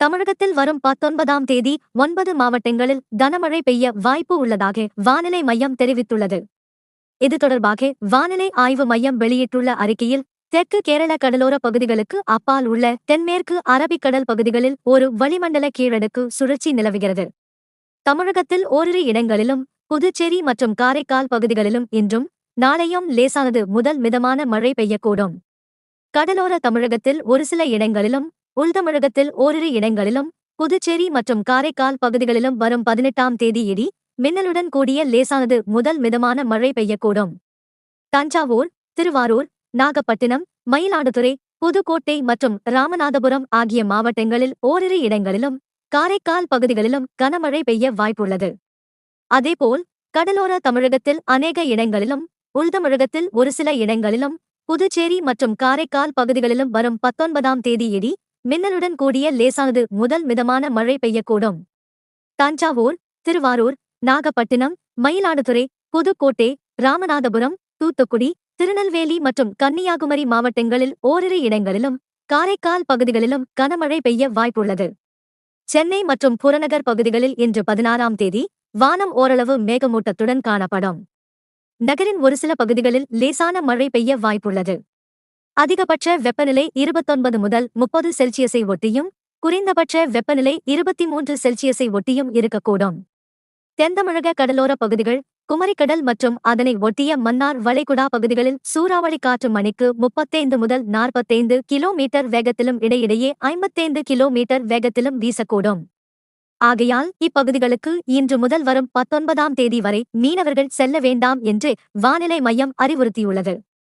தமிழகத்தில் வரும் பத்தொன்பதாம் தேதி ஒன்பது மாவட்டங்களில் கனமழை பெய்ய வாய்ப்பு உள்ளதாக வானிலை மையம் தெரிவித்துள்ளது. இது தொடர்பாக வானிலை ஆய்வு மையம் வெளியிட்டுள்ள அறிக்கையில் தெற்கு கேரள கடலோர பகுதிகளுக்கு அப்பால் உள்ள தென்மேற்கு அரபிக்கடல் பகுதிகளில் ஒரு வளிமண்டல கீழடுக்கு சுழற்சி நிலவுகிறது. தமிழகத்தில் ஓரிரு இடங்களிலும் புதுச்சேரி மற்றும் காரைக்கால் பகுதிகளிலும் இன்றும் நாளையும் லேசானது முதல் மிதமான மழை பெய்யக்கூடும். கடலோர தமிழகத்தில் ஒரு சில இடங்களிலும் உள்தமிழகத்தில் ஓரிரு இடங்களிலும் புதுச்சேரி மற்றும் காரைக்கால் பகுதிகளிலும் வரும் பதினெட்டாம் தேதி இடி மின்னலுடன் கூடிய லேசானது முதல் மிதமான மழை பெய்யக்கூடும். தஞ்சாவூர் திருவாரூர் நாகப்பட்டினம் மயிலாடுதுறை புதுக்கோட்டை மற்றும் ராமநாதபுரம் ஆகிய மாவட்டங்களில் ஓரிரு இடங்களிலும் காரைக்கால் பகுதிகளிலும் கனமழை பெய்ய வாய்ப்புள்ளது. அதேபோல் கடலோர தமிழகத்தில் அநேக இடங்களிலும் உள்தமிழகத்தில் ஒரு சில இடங்களிலும் புதுச்சேரி மற்றும் காரைக்கால் பகுதிகளிலும் வரும் பத்தொன்பதாம் தேதி இடி மின்னலுடன் கூடிய லேசானது முதல் மிதமான மழை பெய்யக்கூடும். தஞ்சாவூர் திருவாரூர் நாகப்பட்டினம் மயிலாடுதுறை புதுக்கோட்டை ராமநாதபுரம் தூத்துக்குடி திருநெல்வேலி மற்றும் கன்னியாகுமரி மாவட்டங்களில் ஓரிரு இடங்களிலும் காரைக்கால் பகுதிகளிலும் கனமழை பெய்ய வாய்ப்புள்ளது. சென்னை மற்றும் புறநகர் பகுதிகளில் இன்று பதினாறாம் தேதி வானம் ஓரளவு மேகமூட்டத்துடன் காணப்படும். நகரின் ஒரு சில பகுதிகளில் லேசான மழை பெய்ய வாய்ப்புள்ளது. அதிகபட்ச வெப்பநிலை இருபத்தொன்பது முதல் முப்பது செல்சியஸை ஒட்டியும் குறைந்தபட்ச வெப்பநிலை இருபத்தி மூன்று செல்சியஸை ஒட்டியும் இருக்கக்கூடும். தென்தமிழக கடலோர பகுதிகள் குமரிக்கடல் மற்றும் அதனை ஒட்டிய மன்னார் வளைகுடா பகுதிகளில் சூறாவளி காற்று மணிக்கு முப்பத்தைந்து முதல் நாற்பத்தைந்து கிலோமீட்டர் வேகத்திலும் இடையிடையே ஐம்பத்தைந்து கிலோமீட்டர் வேகத்திலும் வீசக்கூடும். ஆகையால் இப்பகுதிகளுக்கு இன்று முதல் வரும் பத்தொன்பதாம் தேதி வரை மீனவர்கள் செல்ல வேண்டாம் என்று வானிலை மையம் அறிவுறுத்தியுள்ளது.